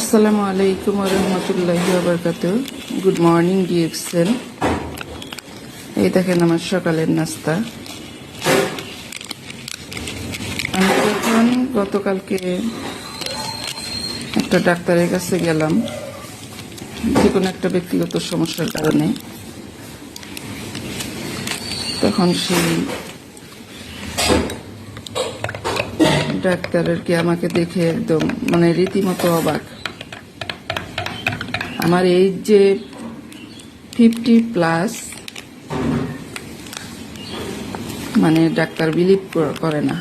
আসসালামু আলাইকুম রহমতুল্লাহ বারকাত good morning ডিএক্সেল এই দেখেন আমার সকালের নাস্তা। আমি যখন গতকালকে একটা ডাক্তারের কাছে গেলাম। যে কোনো একটা ব্যক্তিগত সমস্যার কারণে। তখন সেই ডাক্তারের কি আমাকে দেখে একদম মানে রীতিমতো অবাক। আমার এই যে ফিফটি প্লাস মানে ডাক্তার বিলিভ করে না।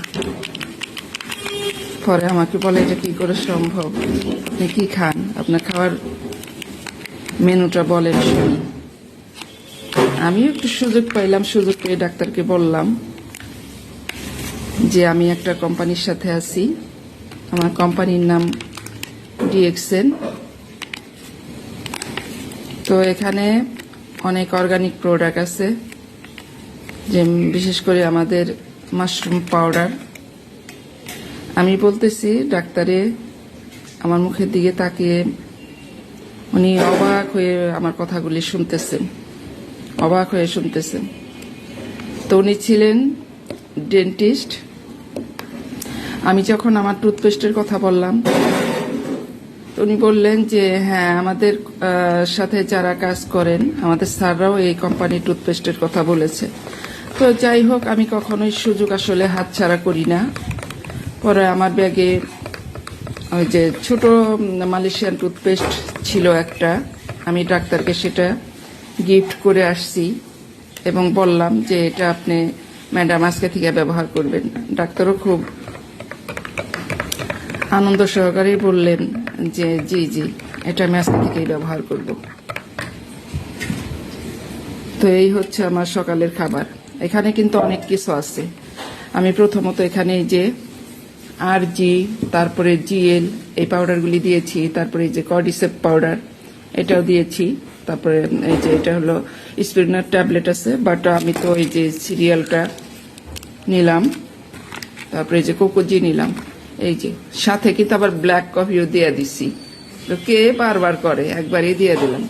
পরে আমাকে বলে, এটা কি করে সম্ভব? আপনি কি খান? আপনার খাওয়ার মেনুটা বলেন শুনি আমিও একটু সুযোগ পাইলাম, সুযোগ পেয়ে ডাক্তারকে বললাম যে, আমি একটা কোম্পানির সাথে আছি। আমার কোম্পানির নাম ডিএক্সেন তো এখানে অনেক অর্গানিক প্রোডাক্ট আছে, যে বিশেষ করে আমাদের মাশরুম পাউডার আমি বলতেছি, ডাক্তারে আমার মুখের দিকে তাকিয়ে উনি অবাক হয়ে আমার কথাগুলি শুনতেছেন, অবাক হয়ে শুনতেছেন। তো উনি ছিলেন ডেন্টিস্ট আমি যখন আমার টুথপেস্টের কথা বললাম উনি বললেন যে হ্যাঁ আমাদের সাথে যারা কাজ করেন, আমাদের স্যাররাও এই কোম্পানির টুথপেস্টের কথা বলেছে। তো যাই হোক, আমি কখনোই সুযোগ আসলে হাতছাড়া করি না। পরে আমার ব্যাগে ওই যে ছোট মালয়েশিয়ান টুথপেস্ট ছিল একটা। আমি ডাক্তারকে সেটা গিফট করে আসছি এবং বললাম যে, এটা আপনি ম্যাডাম আজকে থেকে ব্যবহার করবেন ডাক্তারও খুব আনন্দ সহকারে বললেন যে, জি জি, এটা আমি আজকে থেকেই ব্যবহার করব। তো এই হচ্ছে আমার সকালের খাবার। এখানে কিন্তু অনেক কিছু আছে। আমি প্রথমত এখানে যে আর জি তারপরে জিএল, এই পাউডারগুলি দিয়েছি, তারপরে এই যে কডিসেপ পাউডার, এটাও দিয়েছি। তারপরে এই যে এটা হলো স্পিরিনার ট্যাবলেট আছে, বাট আমি তো এই যে সিরিয়ালটা নিলাম। তারপরে এই যে কোকোজি নিলাম। এই যে, সাথে কিন্তু আবার ব্ল্যাক কফিও দিয়ে দিছি। তো কে বারবার করে? একবারই দিয়ে দিলাম।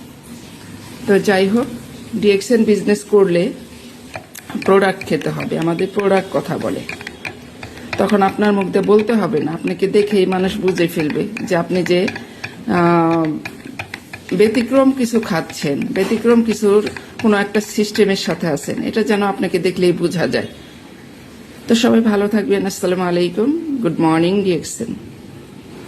তো যাই হোক ডিএক্সএন বিজনেস করলে প্রোডাক্ট খেতে হবে, আমাদের প্রোডাক্ট কথা বলে। তখন আপনার মুখ বলতে হবে না, আপনাকে দেখেই মানুষ বুঝে ফেলবে যে আপনি যে ব্যতিক্রম কিছু খাচ্ছেন, ব্যতিক্রম কিছুর কোনো একটা সিস্টেমের সাথে আছেন, এটা যেন আপনাকে দেখলেই বোঝা যায়। তো সবাই ভালো থাকবেন আসসালামু আলাইকুম। Good morning ডিএক্সেন